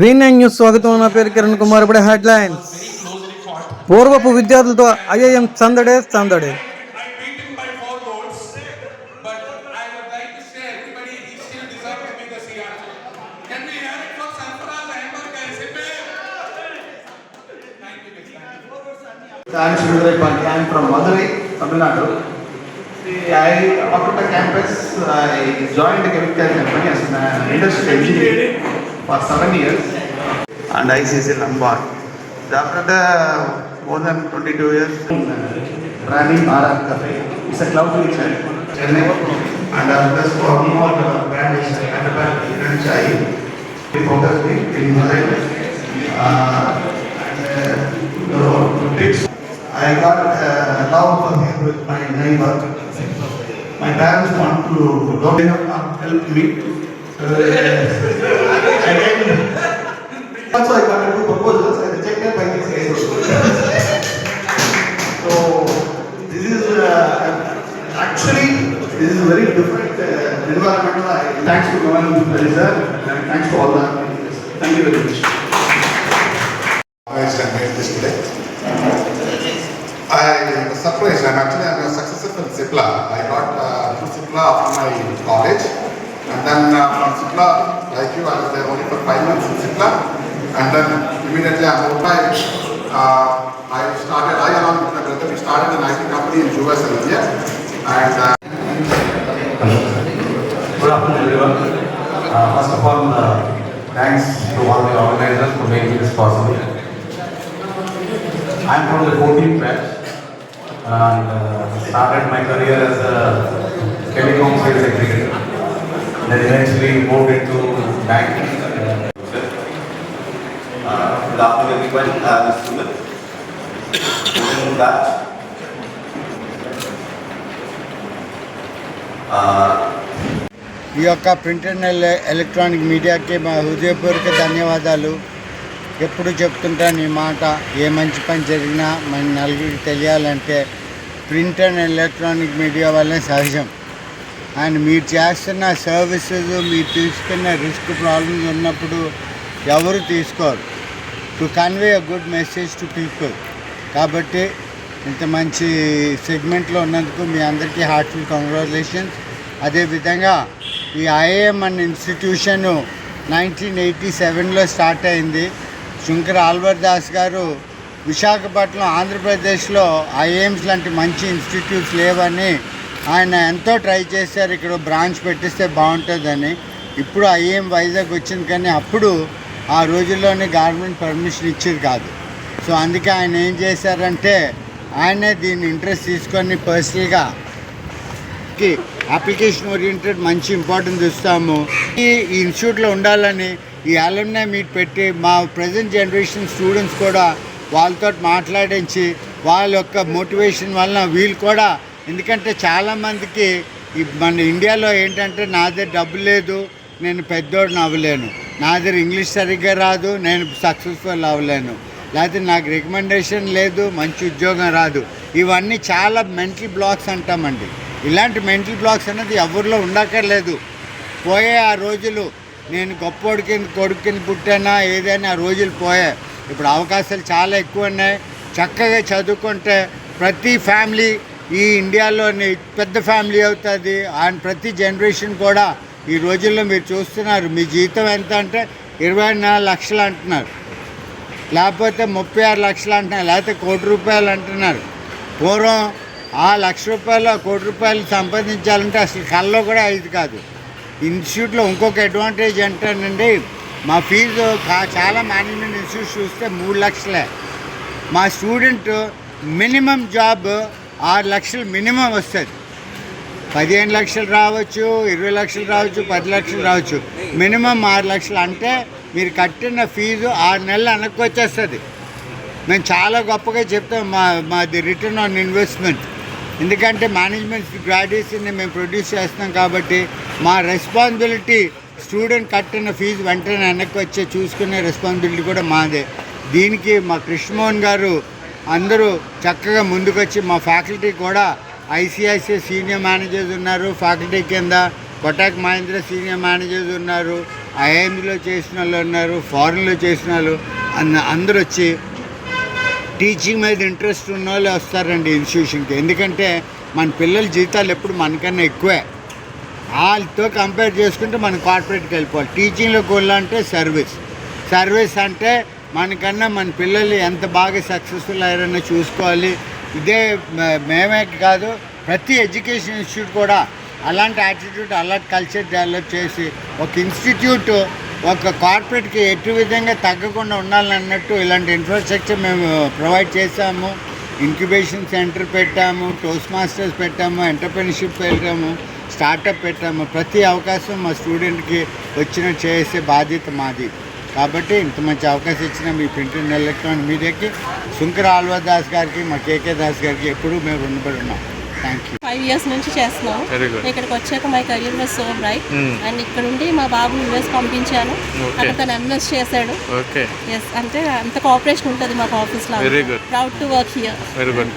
V nine news స్వాగతం. నా పేరు కిరణ్ కుమార్. ఇప్పుడు హెడ్లైన్స్. పూర్వపు విద్యార్థులతో ఐఐఎం సందడే సందడే. Thank you. I'm Sridhar Pandi. I'm from Madurai, Tamil Nadu. See, I, after the campus, I joined a chemical company as an industrial engineer for seven years and ICC Lombard. After the more than 22 years, running RR Cafe. It's a cloud kitchen, Chennai. And after this, for more brand is Hyderabad Indian Chai. We focus in Madurai. Uh, and uh. I got uh, love for him with my neighbor. My parents want to and help me. Uh, again, also I got two proposals. I rejected by this guy. so this is uh, actually this is very different uh, environment. I- Thanks to Gavan Hari sir and thanks to all the. Thank you very much. organized and made this today. I surprised, I'm actually I'm a successor from Zipla. I got uh, through Zipla after my college. And then uh, from Zipla, like you, I was there only for five months in Zipla. And then immediately I moved by, uh, I started, I along with my brother, we started an IT company in US and India. And uh, Good afternoon, everyone. Uh, First of all, uh, thanks to all the organizers for making this possible. I'm from the 14th batch and uh, started my career as a telecom sales executive. Then eventually moved into banking. Uh, Good afternoon, everyone. Uh, This is Sumit. That, uh, ఈ యొక్క print and ఎల- electronic మీడియాకి మా హృదయపూర్వక ధన్యవాదాలు ఎప్పుడు చెప్తుంటాను ఈ మాట ఏ మంచి పని జరిగినా మన నలుగురికి తెలియాలంటే ప్రింట్ అండ్ ఎలక్ట్రానిక్ మీడియా వల్లే సహజం. అండ్ మీరు చేస్తున్న సర్వీసెస్ మీరు తీసుకున్న రిస్క్ ప్రాబ్లమ్స్ ఉన్నప్పుడు ఎవరు తీసుకోరు. To convey a good message to people కాబట్టి ఇంత మంచి సెగ్మెంట్లో ఉన్నందుకు మీ అందరికీ హార్ట్ఫుల్ కంగ్రాచులేషన్స్ అదేవిధంగా ఈ ఐఏఎం అనే ఇన్స్టిట్యూషన్ నైన్టీన్ ఎయిటీ సెవెన్లో స్టార్ట్ అయింది. శంకర్ ఆల్వర్ దాస్ గారు విశాఖపట్నం ఆంధ్రప్రదేశ్లో ఐఎమ్స్ లాంటి మంచి ఇన్స్టిట్యూట్స్ లేవని ఆయన ఎంతో ట్రై చేశారు. ఇక్కడ బ్రాంచ్ పెట్టిస్తే బాగుంటుందని. ఇప్పుడు ఐఏఎం వైజాగ్ వచ్చింది కానీ అప్పుడు ఆ రోజుల్లోనే గవర్నమెంట్ పర్మిషన్ ఇచ్చేది కాదు. సో అందుకే ఆయన ఏం చేశారంటే ఆయనే దీన్ని ఇంట్రెస్ట్ తీసుకొని పర్సనల్గా కి అప్లికేషన్ ఓరియంటెడ్ మంచి ఇంపార్టెన్స్ ఇస్తాము. ఈ ఈ ఇన్స్టిట్యూట్లో ఉండాలని ఈ అలమ్నే మీట్ పెట్టి మా ప్రజెంట్ జనరేషన్ స్టూడెంట్స్ కూడా వాళ్ళతో మాట్లాడించి వాళ్ళ యొక్క మోటివేషన్ వలన వీళ్ళు కూడా ఎందుకంటే చాలామందికి మన ఇండియాలో ఏంటంటే నా దగ్గర డబ్బు లేదు నేను పెద్దోడిని అవ్వలేను. నా దగ్గర ఇంగ్లీష్ సరిగ్గా రాదు నేను సక్సెస్ఫుల్ అవ్వలేను. లేకపోతే నాకు రికమెండేషన్ లేదు మంచి ఉద్యోగం రాదు. ఇవన్నీ చాలా మెంటల్ బ్లాక్స్ అంటామండి. ఇలాంటి మెంటల్ బ్లాక్స్ అనేది ఎవరిలో ఉండక్కర్లేదు. పోయే ఆ రోజులు నేను గొప్పోడి కింద కొడుకు కింద పుట్టానా ఏదైనా ఆ రోజులు పోయాయి ఇప్పుడు అవకాశాలు చాలా ఎక్కువ ఉన్నాయి చక్కగా చదువుకుంటే ప్రతి ఫ్యామిలీ ఈ ఇండియాలోని పెద్ద ఫ్యామిలీ అవుతుంది. అండ్ ప్రతి జనరేషన్ కూడా ఈ రోజుల్లో మీరు చూస్తున్నారు. మీ జీతం ఎంత అంటే ఇరవై నాలుగు లక్షలు అంటున్నారు. లేకపోతే ముప్పై ఆరు లక్షలు అంటున్నారు. లేకపోతే కోటి రూపాయలు అంటున్నారు. పూర్వం ఆ లక్ష రూపాయలు ఆ కోటి రూపాయలు సంపాదించాలంటే అసలు కళ్ళలో కూడా ఇది కాదు. ఇన్స్టిట్యూట్లో ఇంకొక అడ్వాంటేజ్ ఏంటంటే మా ఫీజు చాలా మేనేజ్మెంట్ ఇన్స్టిట్యూట్ చూస్తే మూడు లక్షలే. మా స్టూడెంట్ మినిమం జాబ్ ఆరు లక్షలు మినిమం వస్తుంది. పదిహేను లక్షలు రావచ్చు ఇరవై లక్షలు రావచ్చు పది లక్షలు రావచ్చు. మినిమం ఆరు లక్షలు అంటే మీరు కట్టిన ఫీజు ఆరు నెలలు వెనక్కి వచ్చేస్తుంది. మేము చాలా గొప్పగా చెప్తాం మా మాది రిటర్న్ ఆన్ ఇన్వెస్ట్మెంట్. ఎందుకంటే మేనేజ్మెంట్ గ్రాడ్యుయేషన్ని మేము ప్రొడ్యూస్ చేస్తున్నాం కాబట్టి మా రెస్పాన్సిబిలిటీ స్టూడెంట్ కట్టిన ఫీజు వెంటనే వెనక్కి వచ్చే చూసుకునే రెస్పాన్సిబిలిటీ కూడా మాదే. దీనికి మా కృష్ణమోహన్ గారు అందరూ చక్కగా ముందుకొచ్చి మా ఫ్యాకల్టీ కూడా ఐసిఐసిఐ సీనియర్ మేనేజర్స్ ఉన్నారు. ఫ్యాకల్టీ కింద కొటాక్ మహేంద్ర సీనియర్ మేనేజర్స్ ఉన్నారు. ఐఐఎంలో చేసిన వాళ్ళు ఉన్నారు. ఫారెన్లో చేసిన వాళ్ళు అందరూ వచ్చి టీచింగ్ మీద ఇంట్రెస్ట్ ఉన్న వాళ్ళు వస్తారండి ఇన్స్టిట్యూషన్కి ఎందుకంటే మన పిల్లల జీతాలు ఎప్పుడు మనకన్నా ఎక్కువే. వాళ్ళతో కంపేర్ చేసుకుంటే మనం కార్పొరేట్కి వెళ్ళిపోవాలి. టీచింగ్లో గోల్ అంటే సర్వీస్ సర్వీస్ అంటే మనకన్నా మన పిల్లలు ఎంత బాగా సక్సెస్ఫుల్ అయ్యారని చూసుకోవాలి. ఇదే మేమే కాదు ప్రతి ఎడ్యుకేషన్ ఇన్స్టిట్యూట్ కూడా అలాంటి యాటిట్యూడ్ అలాంటి కల్చర్ డెవలప్ చేసి ఒక ఇన్స్టిట్యూట్ ఒక కార్పొరేట్కి ఎటు విధంగా తగ్గకుండా ఉండాలన్నట్టు ఇలాంటి ఇన్ఫ్రాస్ట్రక్చర్ మేము ప్రొవైడ్ చేశాము. ఇంక్యుబేషన్ సెంటర్ పెట్టాము టోస్ట్ మాస్టర్స్ పెట్టాము ఎంటర్ప్రెన్షిప్ పెట్టాము స్టార్టప్ పెట్టాము. ప్రతి అవకాశం మా స్టూడెంట్కి వచ్చిన చేసే బాధ్యత మాది. కాబట్టి ఇంత మంచి అవకాశం ఇచ్చిన మీ ప్రింట్ అండ్ ఎలక్ట్రానిక్ మీడియాకి. శుంకర ఆల్వా దాస్ గారికి మా కేకే దాస్ గారికి ఎప్పుడూ మేము రుణపడి ఉన్నాం. థ్యాంక్ యూ ఫైవ్ ఇయర్స్ నుంచి చేస్తున్నాం. ఇక్కడికి వచ్చాక my career was so bright and ఇక్కడ ఉండి మా బాబుని యూఎస్ పంపించాను. అక్కడ తను ఎంఎస్ చేశాడు. ఓకే ఎస్ అంటే అంత కోఆపరేషన్ ఉంటుంది మాకు ఆఫీస్లో. Proud to work here very good